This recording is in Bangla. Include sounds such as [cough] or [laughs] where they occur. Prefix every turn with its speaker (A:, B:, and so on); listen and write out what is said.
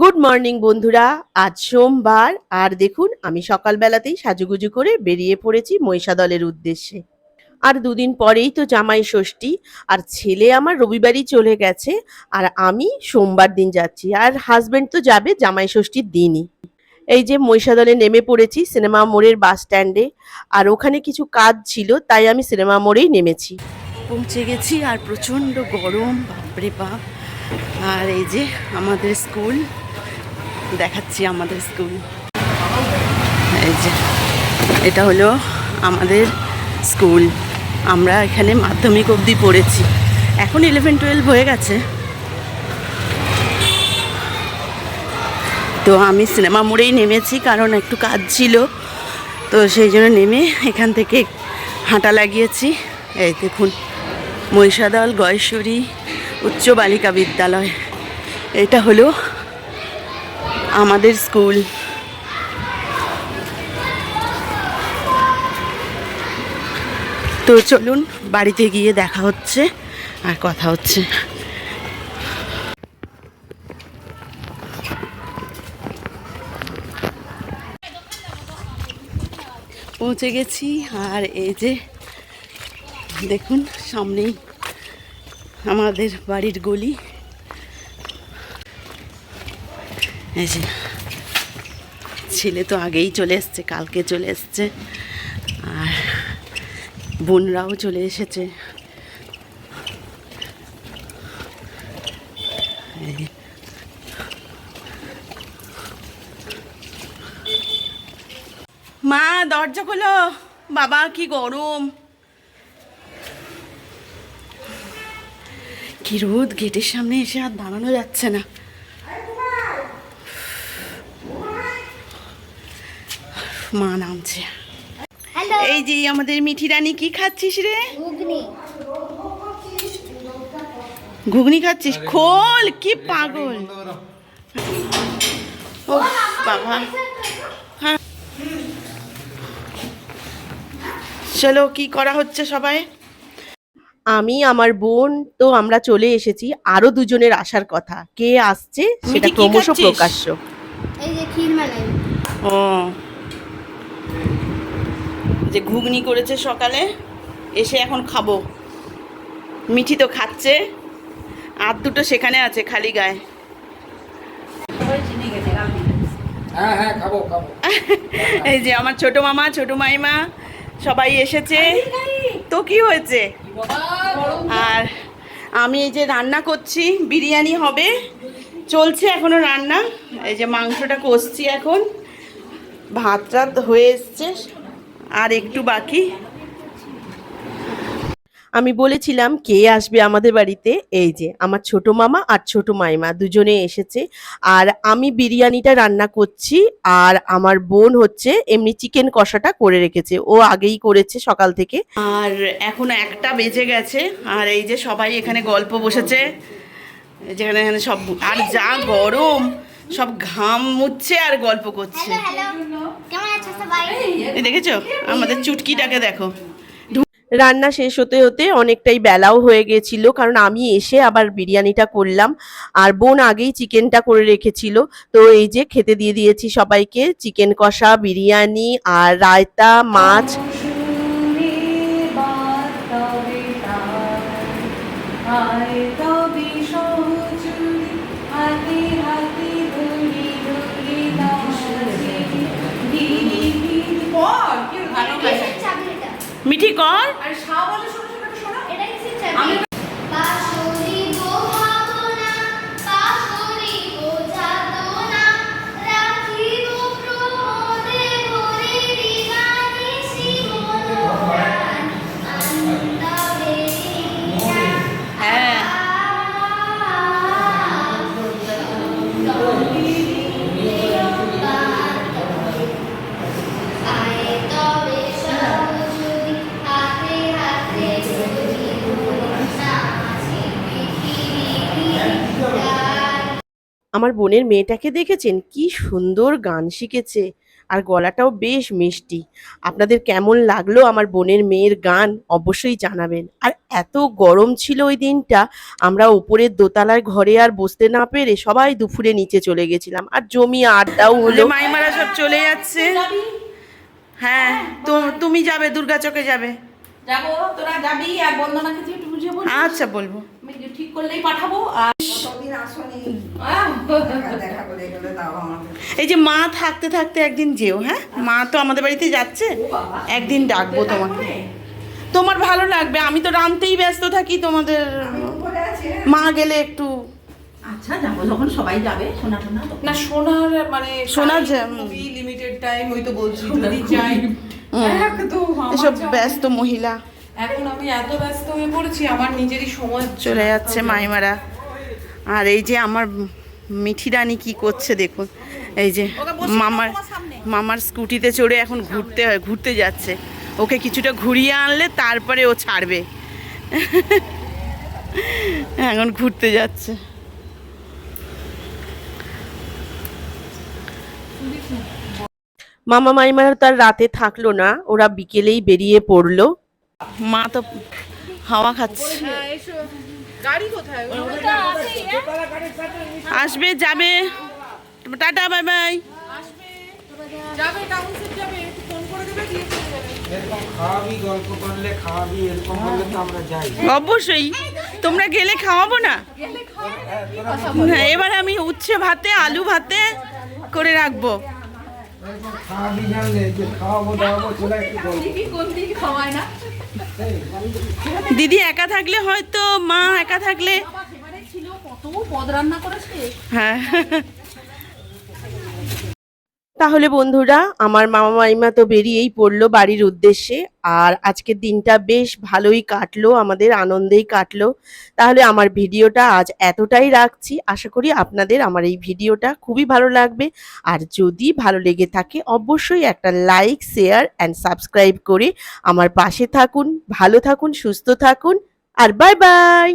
A: গুড মর্নিং বন্ধুরা। আজ সোমবার, আর দেখুন, আমি সকালবেলাতেই সাজুগুজু করে বেরিয়ে পড়েছি মহিষাদলের উদ্দেশ্যে। আর দুদিন পরেই তো জামাই ষষ্ঠী, আর ছেলে আমার রবিবারই চলে গেছে, আর আমি সোমবার দিন যাচ্ছি, আর হাজবেন্ড তো যাবে জামাই ষষ্ঠীর দিনই। এই যে মহিষাদলে নেমে পড়েছি সিনেমা মোড়ের বাস স্ট্যান্ডে, আর ওখানে কিছু কাজ ছিল, তাই আমি সিনেমা মোড়েই নেমেছি। পৌঁছে গেছি, আর প্রচণ্ড গরম, বাপরে বাপ। আর এই যে আমাদের স্কুল দেখাচ্ছি আমাদের স্কুল। এই যে, এটা হলো আমাদের স্কুল। আমরা এখানে মাধ্যমিক অবধি পড়েছি। এখন ইলেভেন টুয়েলভ হয়ে গেছে। তো আমি সিনেমা মোড়েই নেমেছি, কারণ একটু কাজ ছিল। তো সেই জন্য নেমে এখান থেকে হাঁটা লাগিয়েছি। এই দেখুন, মহিষাদল গয়েশ্বরী উচ্চ বালিকা বিদ্যালয়। এটা হলো আমাদের স্কুল। তো চলুন বাড়িতে গিয়ে দেখা হচ্ছে আর কথা হচ্ছে। পৌঁছে গেছি আর এই যে দেখুন সামনেই আমাদের বাড়ির গলি। এই যে, ছেলে তো আগেই চলে এসছে, কালকে চলে এসছে। আর বোনরাও চলে এসেছে। মা, দরজা খোলো। বাবা, কি গরম। কি রোদ, গেটের সামনে এসে আর দাঁড়ানো যাচ্ছে না। মা নামছে।
B: হ্যালো।
A: এই যে আমাদের মিঠি রানী কি খাচ্ছিস রে?
B: ঘুগনি।
A: খাচ্ছিস? খোল কি পাগল। ও বাবা। হ্যাঁ। চলো কি করা হচ্ছে সবাই? আমি আমার বোন তো আমরা চলে এসেছি আরও দুজনের আসার কথা। কে আসছে সেটা
C: কি
A: ক্রমশ প্রকাশ্য।
B: এই যে ক্ষীর
A: ও। যে ঘুগনি করেছে সকালে এসে এখন খাব। মিঠি তো খাচ্ছে আর দুটো সেখানে আছে খালি গায়ে।
C: হ্যাঁ হ্যাঁ [laughs]
A: এই যে আমার ছোট মামা ছোট মাইমা সবাই এসেছে। তো কি হয়েছে? আর আমি এই যে রান্না করছি বিরিয়ানি হবে। চলছে এখনও রান্না। এই যে মাংসটা কষছি এখন। ভাত টাত হয়ে এসছে। আর একটু বাকি। আমি বলেছিলাম কে আসবে আমাদের বাড়িতে? এই যে আমার ছোট মামা আর ছোট মাইমা দুজনে এসেছে। আর আমি বিরিয়ানিটা রান্না করছি আর আমার বোন হচ্ছে এমনি চিকেন কষাটা করে রেখেছে। ও আগেই করেছে সকাল থেকে। আর এখন একটা বেজে গেছে আর এই যে সবাই এখানে গল্প বসেছে। যেখানে এখানে সব আর যা গরম! সব ঘাম মুচ্ছে আর গল্প করছে। দেখেছ? আমাদের চুটকিটাকে দেখো। রান্না শেষ হতে হতে অনেকটাই বেলাও হয়ে গেছিল কারণ আমি এসে আবার বিরিয়ানিটা করলাম। আর বোন আগেই চিকেনটা করে রেখেছিল। তো এই যে খেতে দিয়ে দিয়েছি সবাইকে। চিকেন কষা বিরিয়ানি আর রায়তা মাছ কর।
B: এটা
A: আমার বোনের মেয়েটাকে দেখেছেন? কি সুন্দর গান শিখেছে। আর গলাটাও বেশ মিষ্টি। আপনাদের কেমন লাগল আমার বোনের মেয়ের গান? অবশ্যই জানাবেন। আর এত গরম ছিল ওই দিনটা আমরা উপরের দোতলার ঘরে আর বসতে না পেরে সবাই দুপুরে নিচে চলে গেছিলাম। আর জমি আড্ডাও হলো। মাইমারা সব চলে যাচ্ছে। হ্যাঁ তো তুমি যাবে দুর্গা চকে যাবে।
D: যাব তোরা যাবি আর বন্দনাকে তুই একটু বল
A: আচ্ছা বলব।
D: ঠিক করলেই পাঠাবো আর
E: আমাদের
A: এই যে মা থাকতে থাকতে একদিন যেও হ্যাঁ? মা তো আমাদের বাড়িতে যাচ্ছে একদিন ডাকবো তোমাকে। তোমার ভালো লাগবে আমি তো রানতেই ব্যস্ত থাকি তোমাদের। মা গেলে একটু
D: আচ্ছা যাব যখন সবাই যাবে টোনা
F: না সোনার মানে
A: সোনার
F: লিমিটেড টাইম ওই তো বলছি যদি চাই একদম
A: এসব ব্যস্ত মহিলা।
F: এখন আমি এত ব্যস্ত হয়ে পড়েছি আমার নিজেরই সময়
A: চলে যাচ্ছে মাইমারা। আর এই যে আমার মিঠি রানী কি করছে দেখুন। এই যে মামার মামার স্কুটিতে চড়ে এখন ঘুরতে ঘুরতে যাচ্ছে। ওকে কিছুটা ঘুরিয়ে আনলে তারপরে ও ছাড়বে। এখন ঘুরতে যাচ্ছে। মামা মাইমারা তার রাতে থাকল না ওরা বিকেলেই বেরিয়ে পড়ল। মা তো হাওয়া খাচ্ছে। আসবে যাবে। Tata bye bye. অবশ্যই। তোমরা গেলে খাওয়াবো না? হ্যাঁ, এবার আমি উচ্ছে ভাতে আলু ভাতে করে রাখব।
C: খাওয়াবি জানলে যে খাওয়াবো দাওয়াবো চলে
D: দিদি
A: একা থাকলে হয়তো মা একা থাকলে
D: ছিল কত পদ রান্না করেছে।
A: হ্যাঁ। তাহলে বন্ধুরা, আমার মামা মাইমা তো বেরিয়েই পড়ল বাড়ির উদ্দেশ্যে, আর আজকের দিনটা বেশ ভালোই কাটলো, আমাদের আনন্দেই কাটলো। তাহলে আমার ভিডিওটা আজ এতটাই রাখছি, আশা করি আপনাদের আমার এই ভিডিওটা খুবই ভালো লাগবে। আর যদি ভালো লেগে থাকে, অবশ্যই একটা লাইক, শেয়ার অ্যান্ড সাবস্ক্রাইব করে আমার পাশে থাকুন, ভালো থাকুন, সুস্থ থাকুন, আর বাই বাই